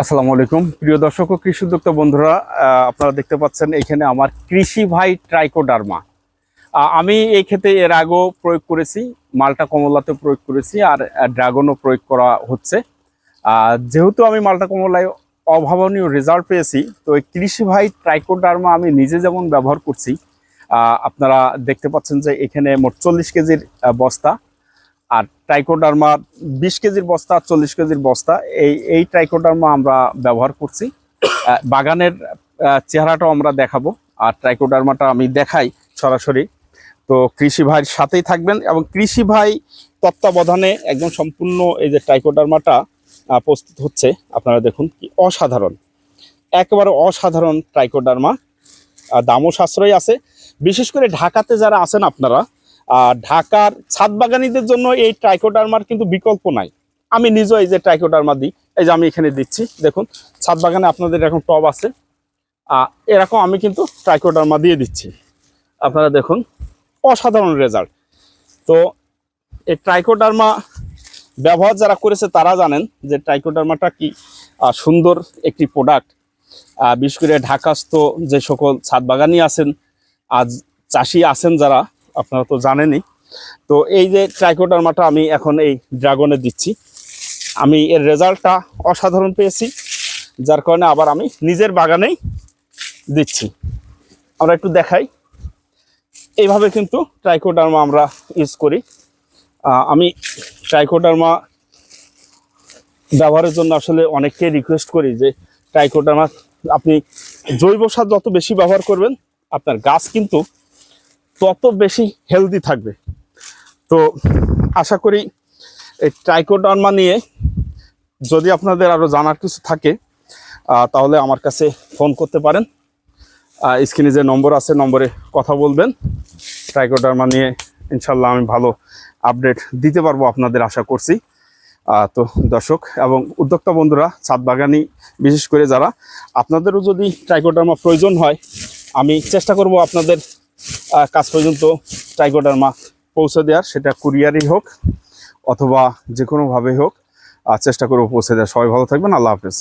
আসসালামু আলাইকুম। প্রিয় দর্শক ও কৃষি উদ্যোক্তা বন্ধুরা আপনারা দেখতে পাচ্ছেন এখানে আমার কৃষি ভাই ট্রাইকোডার্মা। আমি এই ক্ষেত্রে এর আগেও প্রয়োগ করেছি, মালটা কমলাতে প্রয়োগ করেছি আর ড্রাগনও প্রয়োগ করা হচ্ছে। যেহেতু আমি মালটা কমলায় অভাবনীয় রেজাল্ট পেয়েছি, তো এই কৃষি ভাই ট্রাইকোডার্মা আমি নিজে যেমন ব্যবহার করছি আপনারা দেখতে পাচ্ছেন যে এখানে মোট চল্লিশ কেজির বস্তা। আর ট্রাইকোডার্মা বিশ কেজির বস্তা, চল্লিশ কেজির বস্তা, এই এই ট্রাইকোডার্মা আমরা ব্যবহার করছি। বাগানের চেহারাটাও আমরা দেখাবো। আর ট্রাইকোডার্মাটা আমি দেখাই সরাসরি। তো কৃষি ভাইয়ের সাথেই থাকবেন এবং কৃষি ভাই তত্ত্বাবধানে একদম সম্পূর্ণ এই যে ট্রাইকোডার্মাটা প্রস্তুত হচ্ছে। আপনারা দেখুন কি অসাধারণ। একেবারে অসাধারণ ট্রাইকোডার্মা। দামও সাশ্রয়ী আছে। বিশেষ করে ঢাকাতে যারা আছেন আপনারা ঢাকার ছাদ বাগানিদের জন্য এই ট্রাইকোডার্মার কিন্তু বিকল্প নাই। আমি নিজেও এই যে ট্রাইকোডার্মা দিই, এই যে আমি এখানে দিচ্ছি, দেখুন, ছাদ বাগানে আপনাদের এরকম টব আছে। এরকম আমি কিন্তু ট্রাইকোডার্মা দিয়ে দিচ্ছি। আপনারা দেখুন, অসাধারণ রেজাল্ট। তো এই ট্রাইকোডার্মা ব্যবহার যারা করেছে, তারা জানেন যে ট্রাইকোডার্মাটা কি সুন্দর একটি প্রোডাক্ট বিশেষ করে ঢাকাস্থ যে সকল ছাদ বাগানি আছেন, আজ চাষি আছেন যারা আপনারা তো জানেনই। তো এই যে ট্রাইকোডার্মাটা আমি এখন এই ড্রাগনে দিচ্ছি। আমি এর রেজাল্টটা অসাধারণ পেয়েছি, যার কারণে আবার আমি নিজের বাগানেই দিচ্ছি। আমরা একটু দেখাই। এইভাবে কিন্তু ট্রাইকোডার্মা আমরা ইউজ করি। আমি ট্রাইকোডার্মা ব্যবহারের জন্য আসলে অনেককে রিকোয়েস্ট করি যে ট্রাইকোডার্মা আপনি জৈব সার যত বেশি ব্যবহার করবেন, আপনার গাছ কিন্তু তত বেশি হেলদি থাকবে। তো আশা করি এই ট্রাইকোডার্মা নিয়ে যদি আপনাদের আরও জানার কিছু থাকে তাহলে আমার কাছে ফোন করতে পারেন। স্ক্রিনে যে নম্বর আছে নম্বরে কথা বলবেন। ট্রাইকোডার্মা নিয়ে ইনশাল্লাহ আমি ভালো আপডেট দিতে পারব আপনাদের আশা করছি। তো দর্শক এবং উদ্যোক্তা বন্ধুরা, ছাদ বাগানি বিশেষ করে যারা, আপনাদেরও যদি ট্রাইকোডার্মা প্রয়োজন হয়, আমি চেষ্টা করব আপনাদের কাজ পর্যন্ত টাইগোডার মা পৌঁছে দেওয়ার, সেটা কুরিয়ারই হোক অথবা যে কোনোভাবেই হোক চেষ্টা করব পৌঁছে দেওয়ার। সবাই ভালো থাকবেন, আল্লাহ হাফেজ।